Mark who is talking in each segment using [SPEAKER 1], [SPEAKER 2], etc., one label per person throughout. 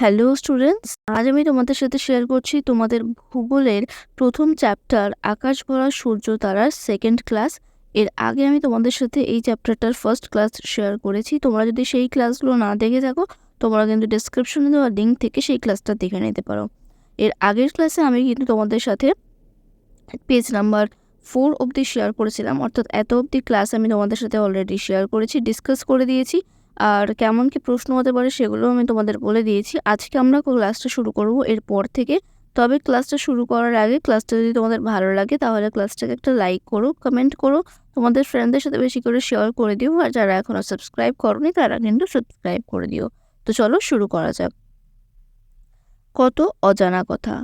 [SPEAKER 1] Hello students আজ আমি তোমাদের সাথে শেয়ার করছি তোমাদের ভূগোলের প্রথম চ্যাপ্টার আকাশ ভরা সূর্য তারার সেকেন্ড ক্লাস এর আগে আমি তোমাদের সাথে এই চ্যাপ্টারটার ফার্স্ট ক্লাস শেয়ার করেছি। তোমরা যদি সেই ক্লাসগুলো না দেখে থাকো, তোমরা কিন্তু ডিসক্রিপশনে দেওয়া লিঙ্ক থেকে সেই ক্লাসটা দেখে নিতে পারো। এর আগের ক্লাসে আমি কিন্তু তোমাদের সাথে পেজ নাম্বার ফোর অবধি শেয়ার করেছিলাম। অর্থাৎ এত অবধি ক্লাস আমি তোমাদের সাথে অলরেডি শেয়ার করেছি ডিসকাস করে দিয়েছি। আর কেমন কি প্রশ্ন হতে পারে সেগুলো আমি তোমাদের বলে দিয়েছি। আজকে আমরা ক্লাসটা শুরু করব এরপর থেকে। তবে ক্লাসটা শুরু করার আগে ক্লাসটা যদি তোমাদের ভালো লাগে তাহলে ক্লাসটাকে একটা লাইক করো কমেন্ট করো, তোমাদের ফ্রেন্ডদের সাথে বেশি করে শেয়ার করে দিও। আর যারা এখনও সাবস্ক্রাইব করনি তারা কিন্তু সাবস্ক্রাইব করে দিও। তো চলো শুরু করা যাক। কত অজানা কথা।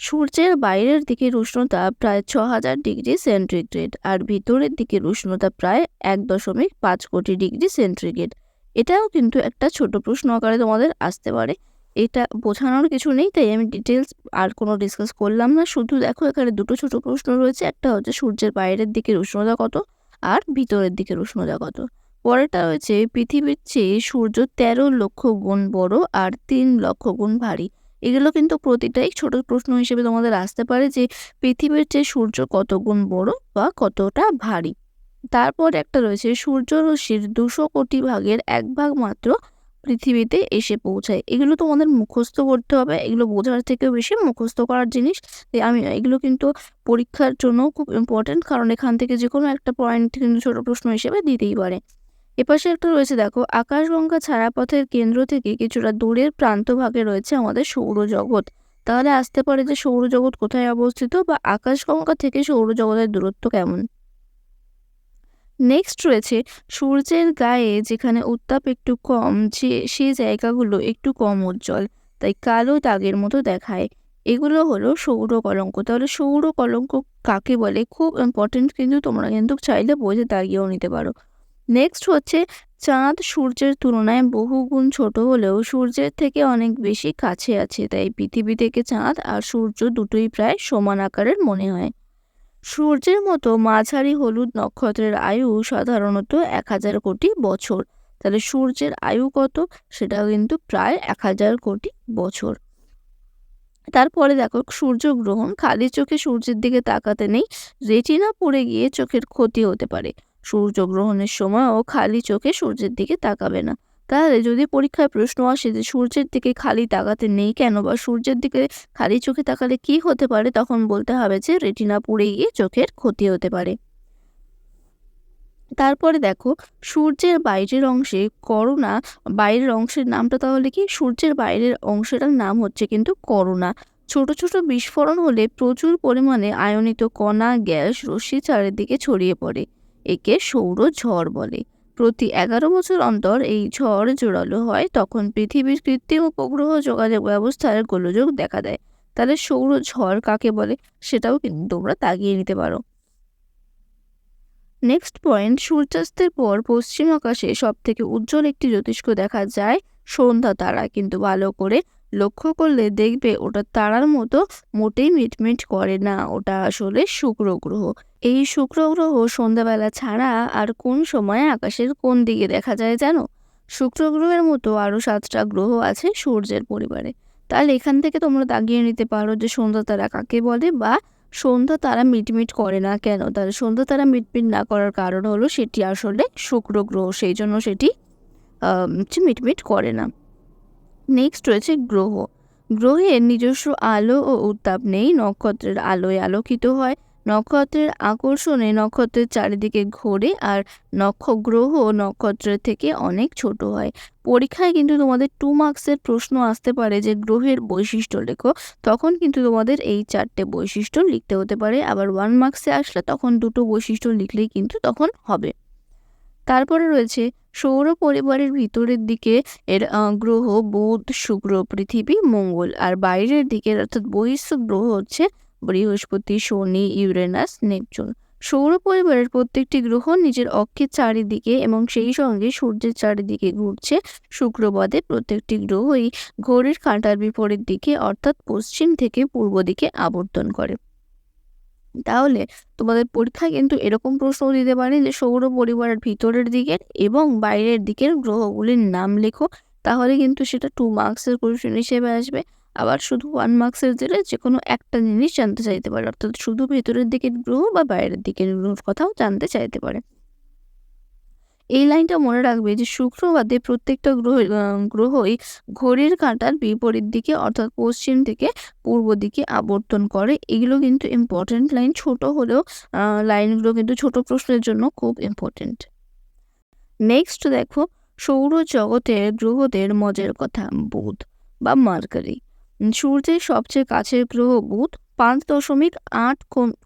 [SPEAKER 1] সূর্যের বাইরের দিকের উষ্ণতা প্রায় ছ হাজার ডিগ্রি সেন্টিগ্রেড আর ভিতরের দিকের উষ্ণতা প্রায় এক দশমিক পাঁচ কোটি ডিগ্রি সেন্টিগ্রেড। এটাও কিন্তু একটা ছোট প্রশ্ন আকারে তোমাদের আসতে পারে। এটা বোঝানোর কিছু নেই, তাই আমি ডিটেলস আর কোনো ডিসকাস করলাম না। শুধু দেখো এখানে দুটো ছোট প্রশ্ন রয়েছে, একটা হচ্ছে সূর্যের বাইরের দিকের উষ্ণতা কত আর ভিতরের দিকের উষ্ণতা কত। পরেরটা রয়েছে পৃথিবীর চেয়ে সূর্য তেরো লক্ষ গুণ বড় আর তিন লক্ষ গুণ ভারী। এগুলো কিন্তু প্রতিটাই ছোট প্রশ্ন হিসেবে তোমাদের আসতে পারে যে পৃথিবীর চেয়ে সূর্য কত গুণ বড় বা কতটা ভারী। তারপর একটা রয়েছে সূর্যরশ্মির দুশো কোটি ভাগের এক ভাগ মাত্র পৃথিবীতে এসে পৌঁছায়। এগুলো তোমাদের মুখস্থ করতে হবে। এগুলো বোঝার থেকেও বেশি মুখস্থ করার জিনিস। আমি, এগুলো কিন্তু পরীক্ষার জন্য খুব ইম্পর্টেন্ট কারণ এখান থেকে যে কোনো একটা পয়েন্ট কিন্তু ছোট প্রশ্ন হিসেবে দিতেই পারে। এপাশে একটা রয়েছে, দেখো, আকাশগঙ্গা ছাড়াপথের কেন্দ্র থেকে কিছুটা দূরের প্রান্তভাগে রয়েছে আমাদের সৌরজগৎ। তাহলে আসতে পারে যে সৌরজগৎ কোথায় অবস্থিত বা আকাশগঙ্গা থেকে সৌরজগতের দূরত্ব কেমন? নেক্সট রয়েছে সূর্যের গায়ে যেখানে উত্তাপ একটু কম, যে সে জায়গাগুলো একটু কম উজ্জ্বল, তাই কালো দাগের মতো দেখায়। এগুলো হলো সৌর কলঙ্ক। তাহলে সৌর কলঙ্ক কাকে বলে? খুব ইম্পর্টেন্ট কিন্তু তোমরা কিন্তু চাইলে বোঝে দাগিয়েও নিতে পারো। নেক্সট হচ্ছে চাঁদ সূর্যের তুলনায় বহুগুণ ছোট হলেও সূর্যের থেকে অনেক বেশি কাছে আছে, তাই পৃথিবী থেকে চাঁদ আর সূর্য দুটোই প্রায় সমান আকারের মনে হয়। সূর্যের মতো মাঝারি হলুদ নক্ষত্রের আয়ু সাধারণত এক হাজার কোটি বছর। তাহলে সূর্যের আয়ু কত? সেটাও কিন্তু প্রায় এক হাজার কোটি বছর। তারপরে দেখো সূর্যগ্রহণ খালি চোখে সূর্যের দিকে তাকাতে নেই, রেটিনা পড়ে গিয়ে চোখের ক্ষতি হতে পারে। সূর্যগ্রহণের সময়ও খালি চোখে সূর্যের দিকে তাকাবে না। তাহলে যদি পরীক্ষায় প্রশ্ন আসে যে সূর্যের দিকে খালি তাকাতে নেই কেন বা সূর্যের দিকে খালি চোখে তাকালে কি হতে পারে, তখন বলতে হবে যে রেটিনা পুড়ে গিয়ে চোখের ক্ষতি হতে পারে। তারপরে দেখো, সূর্যের বাইরের অংশে করোনা, বাইরের অংশের নামটা তাহলে কি? সূর্যের বাইরের অংশটার নাম হচ্ছে কিন্তু করোনা। ছোট ছোট বিস্ফোরণ হলে প্রচুর পরিমাণে আয়নিত কণা, গ্যাস, রশ্মি চারিদিকে ছড়িয়ে পড়ে, একে সৌর ঝড় বলে। প্রতি এগারো বছর অন্তর এই ঝড় জোরালো হয়, তখন পৃথিবীর কৃত্রিম উপগ্রহ যোগাযোগ ব্যবস্থার গোলযোগ দেখা দেয়। তাহলে সৌর ঝড় কাকে বলে সেটাও কিন্তু তোমরা তাগিয়ে নিতে পারো। নেক্সট পয়েন্ট সূর্যাস্তের পর পশ্চিম আকাশে সব থেকে উজ্জ্বল একটি জ্যোতিষ্ক দেখা যায়, সন্ধ্যা তারা। কিন্তু ভালো করে লক্ষ্য করলে দেখবে ওটা তারার মতো মোটেই মিটমিট করে না, ওটা আসলে শুক্র গ্রহ। এই শুক্র গ্রহ সন্ধ্যাবেলা ছাড়া আর কোন সময় আকাশের কোন দিকে দেখা যায় জানো? শুক্র গ্রহের মতো আরও সাতটা গ্রহ আছে সূর্যের পরিবারে। তাহলে এখান থেকে তোমরা দাগিয়ে নিতে পারো যে সন্ধ্যা তারা কাকে বলে বা সন্ধ্যা তারা মিটমিট করে না কেন? তাহলে সন্ধ্যা তারা মিটমিট না করার কারণ হলো সেটি আসলে শুক্র গ্রহ, সেই জন্য সেটি মিটমিট করে না। নেক্সট রয়েছে গ্রহ। গ্রহের নিজস্ব আলো ও উত্তাপ নেই, নক্ষত্রের আলোয় আলোকিত হয়। নক্ষত্রের আকর্ষণে নক্ষত্রের চারিদিকে ঘোরে আর নক্ষ গ্রহ নক্ষত্রের থেকে অনেক ছোট হয়। পরীক্ষায় কিন্তু তোমাদের টু মার্কসের প্রশ্ন আসতে পারে যে গ্রহের বৈশিষ্ট্য লেখো। তখন কিন্তু তোমাদের এই চারটে বৈশিষ্ট্য লিখতে হতে পারে। আবার ওয়ান মার্কসে আসলে তখন দুটো বৈশিষ্ট্য লিখলেই কিন্তু তখন হবে। তারপরে রয়েছে, সৌর পরিবারের ভিতরের দিকে এর গ্রহ বুধ, শুক্র, পৃথিবী, মঙ্গল। আর বাইরের দিকের অর্থাৎ বহিষ্ঠ গ্রহ হচ্ছে বৃহস্পতি, শনি, ইউরেনাস, নেপচুন। সৌর পরিবারের প্রত্যেকটি গ্রহ নিজের অক্ষের চারিদিকে এবং সেই সঙ্গে সূর্যের চারিদিকে ঘুরছে। শুক্রবাদে প্রত্যেকটি গ্রহই ঘড়ির কাঁটার বিপরীত দিকে অর্থাৎ পশ্চিম থেকে পূর্ব দিকে আবর্তন করে। তাহলে তোমাদের পরীক্ষা কিন্তু এরকম প্রশ্ন দিতে পারে যে সৌর পরিবারের ভিতরের দিকের এবং বাইরের দিকের গ্রহগুলির নাম লেখো। তাহলে কিন্তু সেটা টু মার্কসের কোয়েশ্চেন হিসেবে আসবে। আবার শুধু ওয়ান মার্কসের দিলে যে কোনো একটা জিনিস জানতে চাইতে পারে, অর্থাৎ শুধু ভেতরের দিকের গ্রহ বা বাইরের দিকের গ্রহর কথাও জানতে চাইতে পারে। এই লাইনটা মনে রাখবে যে শুক্রবাদে প্রত্যেকটা গ্রহ গ্রহই ঘড়ির কাঁটার বিপরীত দিকে, অর্থাৎ পশ্চিম থেকে পূর্ব দিকে আবর্তন করে। এগুলো কিন্তু ইম্পর্টেন্ট লাইন, ছোট হলেও লাইনগুলো কিন্তু ছোট প্রশ্নের জন্য খুব ইম্পর্টেন্ট নেক্সট দেখো, সৌরজগতের গ্রহদের মজার কথা, বুধ বা মার্কারি। সূর্যের সবচেয়ে কাছের গ্রহ বুধ পাঁচ দশমিক আট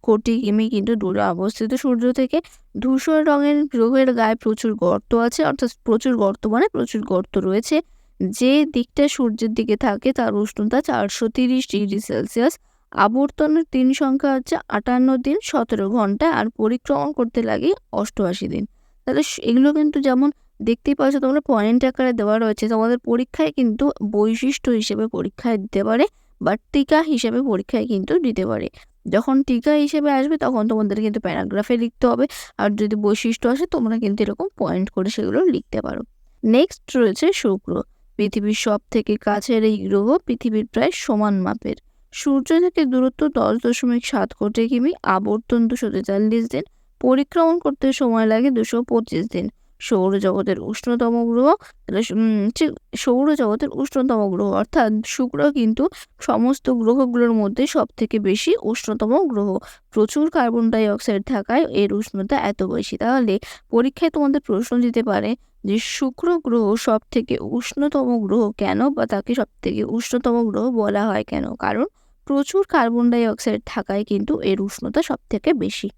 [SPEAKER 1] কোটি কিমি কিন্তু দূরে অবস্থিত। সূর্য থেকে ধূসর রঙের গ্রহের গায়ে প্রচুর গর্ত আছে, অর্থাৎ প্রচুর গর্ত মানে প্রচুর গর্ত রয়েছে। যে দিকটা সূর্যের দিকে থাকে তার উষ্ণতা চারশো তিরিশ ডিগ্রি সেলসিয়াস। আবর্তনের দিন সংখ্যা হচ্ছে আটান্ন দিন, সতেরো ঘণ্টা, আর পরিক্রমণ করতে লাগে অষ্টআশি দিন। তাহলে এগুলো কিন্তু যেমন দেখতেই পাচ্ছ তোমরা পয়েন্ট আকারে দেওয়া রয়েছে। তোমাদের পরীক্ষায় কিন্তু বৈশিষ্ট্য হিসেবে পরীক্ষায় দিতে পারে বা টিকা হিসেবে পরীক্ষায় কিন্তু দিতে পারে। যখন টিকা হিসেবে আসবে তখন তোমাদের কিন্তু প্যারাগ্রাফে লিখতে হবে। আর যদি বৈশিষ্ট্য আসে তোমরা কিন্তু এরকম পয়েন্ট করে সেগুলো লিখতে পারো। নেক্সট রয়েছে শুক্র। পৃথিবীর সব থেকে কাছের এই গ্রহ পৃথিবীর প্রায় সমান মাপের। সূর্য থেকে দূরত্ব দশ দশমিক সাত কোটি কিমি, আবর্তন দুশো তেতাল্লিশ দিন, পরিক্রমণ করতে সময় লাগে দুশো পঁচিশ দিন। সৌরজগতের উষ্ণতম গ্রহ ঠিক সৌরজগতের উষ্ণতম গ্রহ, অর্থাৎ শুক্র কিন্তু সমস্ত গ্রহগুলোর মধ্যে সব থেকে বেশি উষ্ণতম গ্রহ। প্রচুর কার্বন ডাইঅক্সাইড থাকায় এর উষ্ণতা এত বেশি। তাহলে পরীক্ষায় তোমাদের প্রশ্ন দিতে পারে যে শুক্র গ্রহ সব থেকে উষ্ণতম গ্রহ কেন বা তাকে সব থেকে উষ্ণতম গ্রহ বলা হয় কেন? কারণ প্রচুর কার্বন ডাইঅক্সাইড থাকায় কিন্তু এর উষ্ণতা সব থেকে বেশি।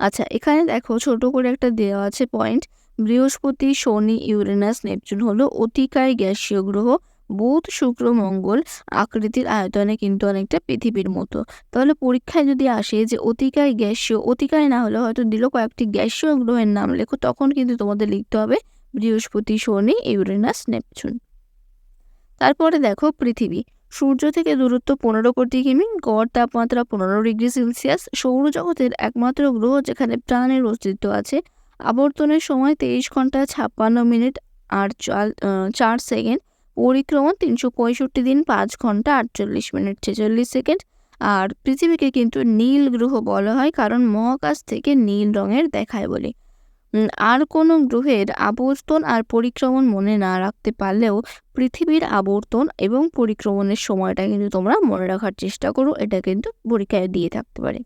[SPEAKER 1] আচ্ছা এখানে দেখো ছোট করে একটা দেওয়া আছে পয়েন্ট বৃহস্পতি, শনি, ইউরেনাস, নেপচুন হলো অতিকায় গ্যাসীয় গ্রহ। বুধ, শুক্র, মঙ্গল আকৃতির আয়তনে কিন্তু অনেকটা পৃথিবীর মতো। তাহলে পরীক্ষায় যদি আসে যে অতিকায় গ্যাসীয়, অতিকায় না হলে হয়তো দিল কয়েকটি গ্যাসীয় গ্রহের নাম লেখো, তখন কিন্তু তোমাদের লিখতে হবে বৃহস্পতি, শনি, ইউরেনাস, নেপচুন। তারপরে দেখো পৃথিবী। সূর্য থেকে দূরত্ব পনেরো কোটি কিমি, গড় তাপমাত্রা পনেরো ডিগ্রি সেলসিয়াস। সৌরজগতের একমাত্র গ্রহ যেখানে প্রাণের অস্তিত্ব আছে। আবর্তনের সময় তেইশ ঘণ্টা ছাপ্পান্ন মিনিট আর চার সেকেন্ড। পরিক্রমণ তিনশো পঁয়ষট্টি দিন পাঁচ ঘণ্টা আটচল্লিশ মিনিট ছেচল্লিশ সেকেন্ড। আর পৃথিবীকে কিন্তু নীল গ্রহ বলা হয়, কারণ মহাকাশ থেকে নীল রঙের দেখায় বলে। আর কোনো গ্রহের আবর্তন আর পরিক্রমণ মনে না রাখতে পারলেও পৃথিবীর আবর্তন এবং পরিক্রমণের সময়টা কিন্তু তোমরা মনে রাখার চেষ্টা করো, এটা কিন্তু পরীক্ষায় দিয়ে থাকতে পারে।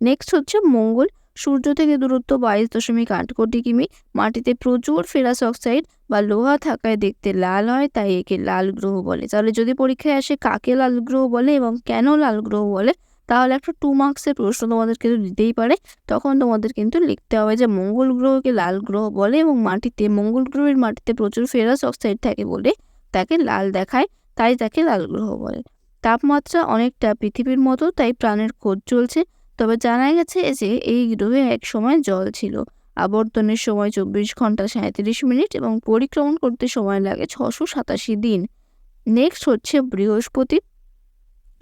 [SPEAKER 1] নেক্সট হচ্ছে মঙ্গল। সূর্য থেকে দূরত্ব বাইশ দশমিক আট কোটি কিমি। মাটিতে প্রচুর ফেরাস অক্সাইড বা লোহা থাকায় দেখতে লাল হয়, তাই একে লাল গ্রহ বলে। তাহলে যদি পরীক্ষায় আসে, কাকে লাল গ্রহ বলে এবং কেন লাল গ্রহ বলে? তাহলে একটা টু মার্কসের প্রশ্ন তোমাদের কিন্তু দিতেই পারে। তখন তোমাদের কিন্তু লিখতে হবে যে মঙ্গল গ্রহকে লাল গ্রহ বলে এবং মাটিতে, মঙ্গল গ্রহের মাটিতে প্রচুর ফেরাস অক্সাইড থাকে বলে তাকে লাল দেখায়, তাই তাকে লাল গ্রহ বলে। তাপমাত্রা অনেকটা পৃথিবীর মতো, তাই প্রাণের খোঁজ চলছে। তবে জানা গেছে যে এই গ্রহে এক সময় জল ছিল। আবর্তনের সময় চব্বিশ ঘণ্টা সাঁত্রিশ মিনিট এবং পরিক্রমণ করতে সময় লাগে ছশো সাতাশি দিন। নেক্সট হচ্ছে বৃহস্পতি।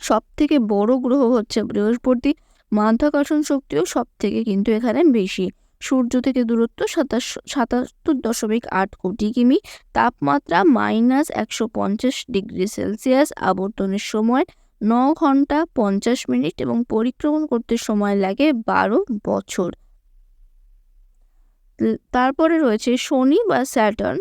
[SPEAKER 1] সব থেকে বড় গ্রহ হচ্ছে বৃহস্পতি। মাধ্যাকর্ষণ শক্তিও সব থেকে কিন্তু এখানে বেশি। সূর্য থেকে দূরত্ব সাতাশ, সাতাত্তর দশমিক আট কোটি কিমি। তাপমাত্রা মাইনাস একশো পঞ্চাশ ডিগ্রি সেলসিয়াস। আবর্তনের সময় ন ঘণ্টা পঞ্চাশ মিনিট এবং পরিক্রমণ করতে সময় লাগে বারো বছর। তারপরে রয়েছে শনি বা স্যাটার্ন।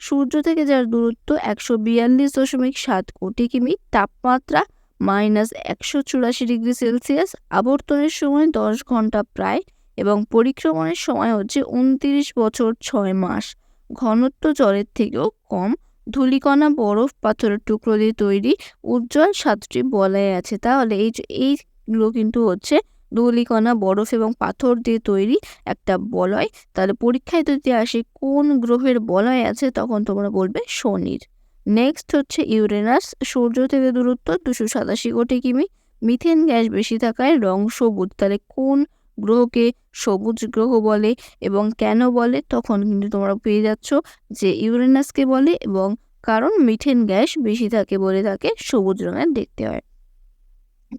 [SPEAKER 1] সূর্য থেকে যার দূরত্ব একশো বিয়াল্লিশ দশমিক সাত কোটি কিমি। তাপমাত্রা মাইনাস একশো চুরাশি ডিগ্রি সেলসিয়াস। আবর্তনের সময় দশ ঘণ্টা প্রায় এবং পরিক্রমণের সময় হচ্ছে উনত্রিশ বছর ছয় মাস। ঘনত্ব জলের থেকেও কম। ধুলিকণা, বরফ, পাথরের টুকরো দিয়ে তৈরি উজ্জ্বল সাতটি বলয় আছে। তাহলে এই এইগুলো কিন্তু হচ্ছে ধুলিকণা, বরফ এবং পাথর দিয়ে তৈরি একটা বলয়। তাহলে পরীক্ষায় যদি আসে কোন গ্রহের বলয় আছে, তখন তোমরা বলবে শনির। নেক্সট হচ্ছে ইউরেনাস সূর্য থেকে দূরত্ব দুশো সাতাশি কোটি কিমি। মিথেন গ্যাস বেশি থাকায় রং সবুজ, তাহলে কোন গ্রহকে সবুজ গ্রহ বলে এবং কেন বলে? তখন কিন্তু তোমরা পেয়ে যাচ্ছ যে ইউরেনাসকে বলে এবং কারণ মিথেন গ্যাস বেশি থাকে বলে তাকে সবুজ রঙের দেখতে হয়।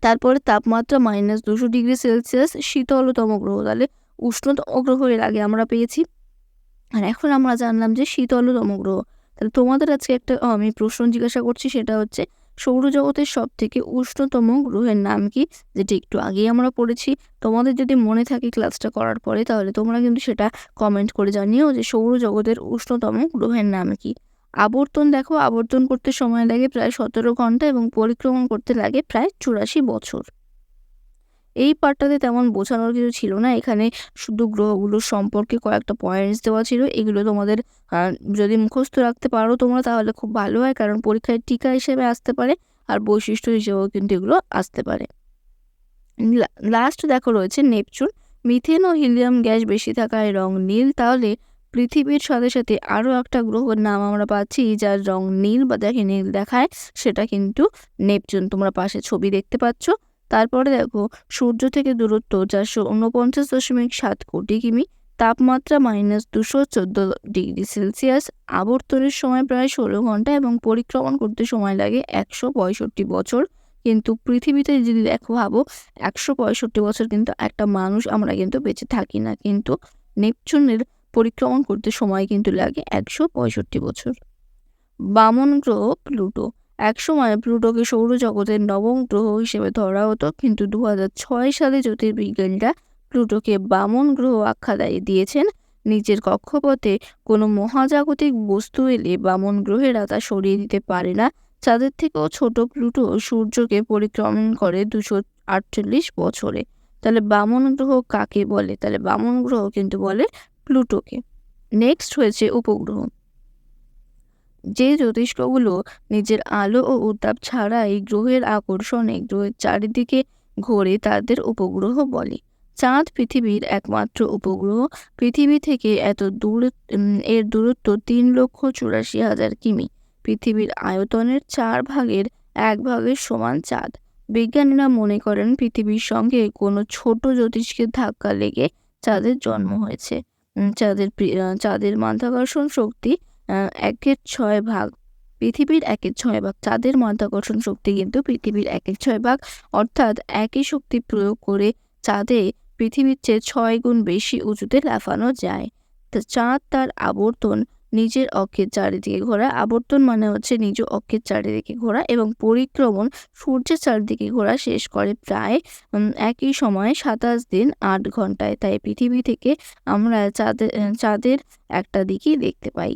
[SPEAKER 1] তারপরে তাপমাত্রা মাইনাস দুশো ডিগ্রি সেলসিয়াস শীতলতম গ্রহ, তাহলে উষ্ণতম গ্রহ এর আগে আমরা পেয়েছি। আর এখন আমরা জানলাম যে শীতলতম গ্রহ তাহলে তোমাদের আজকে একটা আমি প্রশ্ন জিজ্ঞাসা করছি, সেটা হচ্ছে, সৌরজগতের সব থেকে উষ্ণতম গ্রহের নাম কি? যেটি একটু আগেই আমরা পড়েছি। তোমাদের যদি মনে থাকে ক্লাসটা করার পরে, তাহলে তোমরা কিন্তু সেটা কমেন্ট করে জানিও যে সৌরজগতের উষ্ণতম গ্রহের নাম কি। আবর্তন দেখো, আবর্তন করতে সময় লাগে প্রায় সতেরো ঘণ্টা এবং পরিক্রমণ করতে লাগে প্রায় চুরাশি বছর। এই পার্টটাতে তেমন বোঝানোর কিছু ছিল না। এখানে শুধু গ্রহগুলোর সম্পর্কে কয়েকটা পয়েন্টস দেওয়া ছিল। এগুলো তোমাদের যদি মুখস্থ রাখতে পারো তোমরা তাহলে খুব ভালো হয়, কারণ পরীক্ষায় টিকা হিসেবে আসতে পারে আর বৈশিষ্ট্য হিসেবেও কিন্তু এগুলো আসতে পারে। লাস্ট দেখো রয়েছে নেপচুন। মিথেন ও হিলিয়াম গ্যাস বেশি থাকায় রং নীল, তাহলে পৃথিবীর সাথে সাথে আরও একটা গ্রহের নাম আমরা পাচ্ছি, যার রং নীল বা দেখে নীল দেখায়, সেটা কিন্তু নেপচুন। তোমরা পাশে ছবি দেখতে পাচ্ছ। তারপরে দেখো, সূর্য থেকে দূরত্ব চারশো উনপঞ্চাশ দশমিক সাত কোটি কিমি, তাপমাত্রা মাইনাস দুশো চোদ্দ ডিগ্রি সেলসিয়াস আবর্তনের সময় প্রায় ষোলো ঘণ্টা এবং পরিক্রমণ করতে সময় লাগে একশো পঁয়ষট্টি বছর। কিন্তু পৃথিবীতে যদি দেখো ভাবো, একশো পঁয়ষট্টি বছর কিন্তু একটা মানুষ আমরা কিন্তু বেঁচে থাকি না। কিন্তু নেপচুনের পরিক্রমণ করতে সময় কিন্তু লাগে একশো পঁয়ষট্টি বছর। বামন গ্রহ প্লুটো একসময় প্লুটোকে সৌরজগতের নবম গ্রহ হিসেবে ধরা হতো, কিন্তু দু সালে জ্যোতির্বিজ্ঞানীরা প্লুটোকে বামন গ্রহ আখ্যা দিয়েছেন নিজের কক্ষপথে কোনো মহাজাগতিক বস্তু এলে বামন গ্রহেরা তা সরিয়ে দিতে পারে না। চাঁদের থেকেও ছোট প্লুটো সূর্যকে পরিক্রমণ করে দুশো আটচল্লিশ বছরে। তাহলে বামন গ্রহ কাকে বলে? তাহলে বামন গ্রহ কিন্তু বলে প্লুটোকে। নেক্সট হয়েছে উপগ্রহ। যে জ্যোতিষ্কগুলো নিজের আলো ও উত্তাপ ছাড়াই গ্রহের আকর্ষণে গ্রহের চারিদিকে ঘোরে তাদের উপগ্রহ বলে। চাঁদ পৃথিবীর একমাত্র উপগ্রহ। পৃথিবী থেকে এত দূর এর দূরত্ব তিন লক্ষ চুরাশি হাজার কিমি। পৃথিবীর আয়তনের চার ভাগের এক ভাগের সমান চাঁদ। বিজ্ঞানীরা মনে করেন পৃথিবীর সঙ্গে কোনো ছোট জ্যোতিষ্কের ধাক্কা লেগে চাঁদের জন্ম হয়েছে। চাঁদের চাঁদের মাধ্যাকর্ষণ শক্তি একের ছয় ভাগ, পৃথিবীর একের ছয় ভাগ চাঁদের মাধ্যাকর্ষণ শক্তি কিন্তু পৃথিবীর একের ছয় ভাগ, অর্থাৎ একই শক্তি প্রয়োগ করে চাঁদে পৃথিবীর চেয়ে ছয় গুণ বেশি উঁচুতে লাফানো যায়। চাঁদ তার আবর্তন নিজের অক্ষের চারিদিকে ঘোরা, আবর্তন মানে হচ্ছে নিজ অক্ষের চারিদিকে ঘোরা এবং পরিক্রমণ সূর্যের চারিদিকে ঘোরা শেষ করে প্রায় একই সময়ে সাতাশ দিন আট ঘন্টায়। তাই পৃথিবী থেকে আমরা চাঁদের চাঁদের একটা দিকই দেখতে পাই।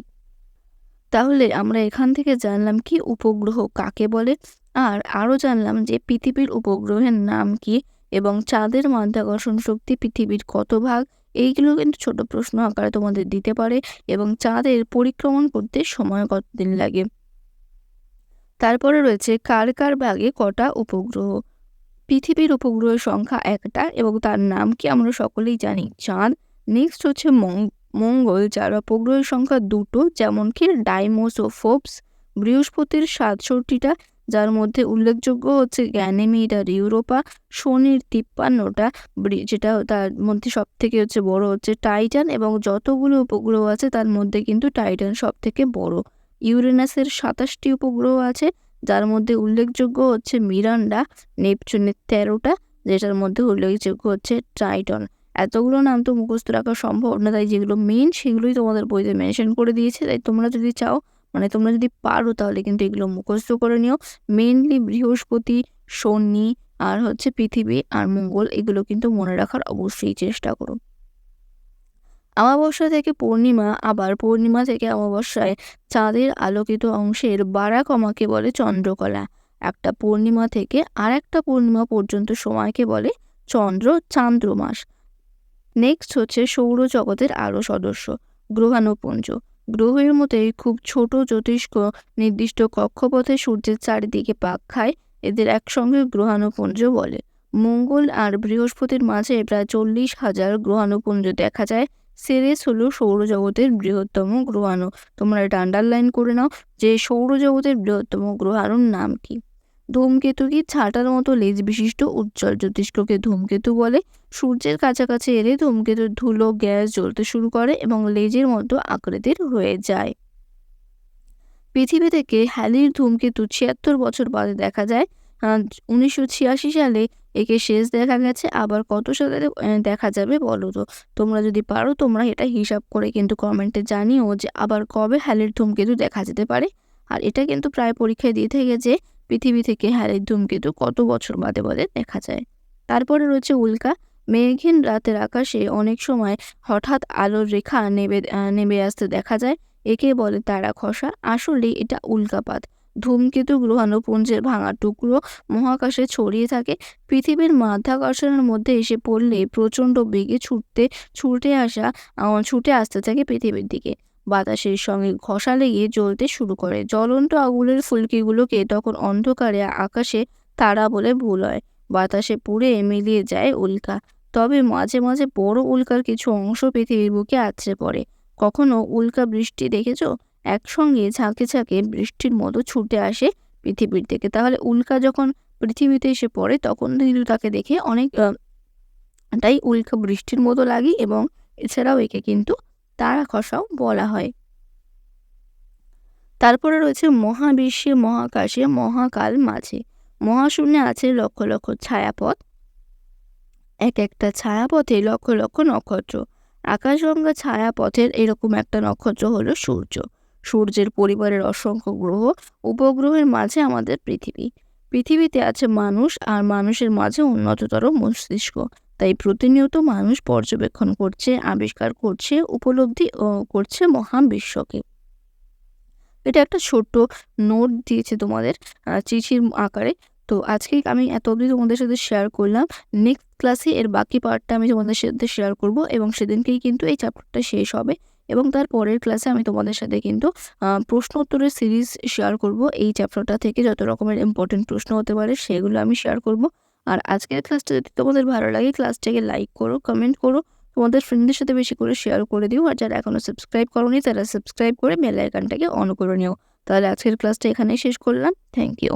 [SPEAKER 1] তাহলে আমরা এখান থেকে জানলাম কি উপগ্রহ কাকে বলে? আর আরও জানলাম যে পৃথিবীর উপগ্রহের নাম কি এবং চাঁদের মাধ্যাকর্ষণ শক্তি পৃথিবীর কত ভাগ? এইগুলো কিন্তু ছোট প্রশ্ন আকারে তোমাদের দিতে পারে এবং চাঁদের পরিক্রমণ করতে সময় কতদিন লাগে? তারপরে রয়েছে কার কার ভাগে কটা উপগ্রহ? পৃথিবীর উপগ্রহের সংখ্যা একটা এবং তার নাম কি আমরা সকলেই জানি? চাঁদ। নেক্সট হচ্ছে মঙ্গল, যার উপগ্রহের সংখ্যা দুটো যেমন কি ডাইমোস ও ফোপস বৃহস্পতির সাতষট্টিটা, যার মধ্যে উল্লেখযোগ্য হচ্ছে গ্যানেমিড আর ইউরোপা, শনির তিপ্পান্নটা যেটা তার মধ্যে সব থেকে হচ্ছে বড় হচ্ছে টাইটান এবং যতগুলো উপগ্রহ আছে তার মধ্যে কিন্তু টাইটান সব থেকে বড়। ইউরেনাসের সাতাশটি উপগ্রহ আছে, যার মধ্যে উল্লেখযোগ্য হচ্ছে মিরান্ডা, নেপচুনের তেরোটা, যেটার মধ্যে উল্লেখযোগ্য হচ্ছে টাইটন এতগুলো নাম তো মুখস্থ রাখা সম্ভব না, তাই যেগুলো মেন সেগুলোই তোমাদের বইতে মেনশন করে দিয়েছে, তাই তোমরা যদি চাও মানে তোমরা যদি পারো তাহলে কিন্তু এগুলো মুখস্থ করে নিও। মেনলি বৃহস্পতি, শনি আর হচ্ছে পৃথিবী আর মঙ্গল, এগুলো কিন্তু মনে রাখার অবশ্যই চেষ্টা করো। অমাবস্যা থেকে পূর্ণিমা, আবার পূর্ণিমা থেকে অমাবস্যায় চাঁদের আলোকিত অংশের বাড়া কমাকে বলে চন্দ্রকলা। একটা পূর্ণিমা থেকে আর একটা পূর্ণিমা পর্যন্ত সময়কে বলে চন্দ্র চান্দ্রমাস নেক্সট হচ্ছে সৌরজগতের আরও সদস্য, গ্রহাণুপুঞ্জ। গ্রহের মতোই খুব ছোট জ্যোতিষ্ক নির্দিষ্ট কক্ষপথে সূর্যের চারিদিকে পাক খায়, এদের একসঙ্গে গ্রহাণুপুঞ্জ বলে। মঙ্গল আর বৃহস্পতির মাঝে প্রায় চল্লিশ হাজার গ্রহাণুপুঞ্জ দেখা যায়। সেরেস হলো সৌরজগতের বৃহত্তম গ্রহাণু। তোমরা এটা আন্ডারলাইন করে নাও যে সৌরজগতের বৃহত্তম গ্রহাণুর নাম কি। ধূমকেতু কি ছাটার মতো লেজ বিশিষ্ট উজ্জ্বল জ্যোতিষ্ককে ধূমকেতু বলে। সূর্যের কাছাকাছি এলে ধূমকেতুর ধুলো, গ্যাস জ্বলতে শুরু করে এবং লেজের মতো আকৃতির হয়ে যায়। পৃথিবী থেকে হ্যালির ধূমকেতু ছিয়াত্তর বছর বাদে দেখা যায়। উনিশশো ছিয়াশি সালে একে শেষ দেখা গেছে। আবার কত সালে দেখা যাবে বলো তো? তোমরা যদি পারো, তোমরা এটা হিসাব করে কিন্তু কমেন্টে জানিও যে আবার কবে হ্যালির ধূমকেতু দেখা যেতে পারে। আর এটা কিন্তু প্রায় পরীক্ষায় দিয়ে থেকে যে পৃথিবী থেকে হ্যালির ধূমকেতু কত বছর বাদে বাদে দেখা যায়। তারপরে রয়েছে উল্কা। মেঘহীন রাতের আকাশে অনেক সময় হঠাৎ আলোর রেখা নেবে নেমে আসতে দেখা যায়। একে বলে তারা খসা। আসলে এটা উল্কাপাত। ধূমকেতু গ্রহাণুপুঞ্জের ভাঙা টুকরো মহাকাশে ছড়িয়ে থাকে। পৃথিবীর মাধ্যাকর্ষণের মধ্যে এসে পড়লে প্রচণ্ড বেগে ছুটতে, ছুটে আসা ছুটে আসতে থাকে পৃথিবীর দিকে। বাতাসের সঙ্গে ঘষা লেগে জ্বলতে শুরু করে। জ্বলন্ত আগুনের ফুলকিগুলোকে তখন অন্ধকারে আকাশে তারা বলে ভুল হয়। বাতাসে পুড়ে মিলিয়ে যায় উল্কা। তবে মাঝে মাঝে বড় উল্কার কিছু অংশ পৃথিবীর বুকে আছড়ে পড়ে। কখনো উল্কা বৃষ্টি দেখেছ? একসঙ্গে ঝাঁকে ঝাঁকে বৃষ্টির মতো ছুটে আসে পৃথিবীর থেকে তাহলে উল্কা যখন পৃথিবীতে এসে পড়ে, তখন কিন্তু তাকে দেখে অনেক তাই উল্কা বৃষ্টির মতো লাগে এবং এছাড়াও একে কিন্তু তারা খসাও বলা হয়। তারপরে রয়েছে মহাবিশ্বে মহাকাশে মহাকাল মাঝে। মহাশূন্যে আছে লক্ষ লক্ষ ছায়াপথ। এক একটা ছায়াপথে লক্ষ লক্ষ নক্ষত্র। আকাশগঙ্গা ছায়াপথের এরকম একটা নক্ষত্র হলো সূর্য। সূর্যের পরিবারের অসংখ্য গ্রহ উপগ্রহের মাঝে আমাদের পৃথিবী। পৃথিবীতে আছে মানুষ আর মানুষের মাঝে উন্নততর মস্তিষ্ক। তাই প্রতিনিয়ত মানুষ পর্যবেক্ষণ করছে, আবিষ্কার করছে, উপলব্ধি করছে মহাবিশ্বকে এটা একটা ছোট্ট নোট দিয়েছে তোমাদের চিঠির আকারে। তো আজকে আমি এত অবধি তোমাদের সাথে শেয়ার করলাম। নেক্সট ক্লাসে এর বাকি পার্টটা আমি তোমাদের সাথে শেয়ার করব এবং সেদিনকেই কিন্তু এই চ্যাপ্টারটা শেষ হবে এবং তার পরের ক্লাসে আমি তোমাদের সাথে কিন্তু প্রশ্ন উত্তরের সিরিজ শেয়ার করব। এই চ্যাপ্টারটা থেকে যত রকমের ইম্পর্টেন্ট প্রশ্ন হতে পারে সেগুলো আমি শেয়ার করব। আর আজকের ক্লাসটা যদি তোমাদের ভালো লাগে ক্লাসটাকে লাইক করো কমেন্ট করো, তোমাদের ফ্রেন্ডদের সাথে বেশি করে শেয়ার করে দিও। আর যারা এখনও সাবস্ক্রাইব করোনি, তারা সাবস্ক্রাইব করে বেল আইকনটাকে অন করে নিও। তাহলে আজকের ক্লাসটা এখানেই শেষ করলাম। Thank you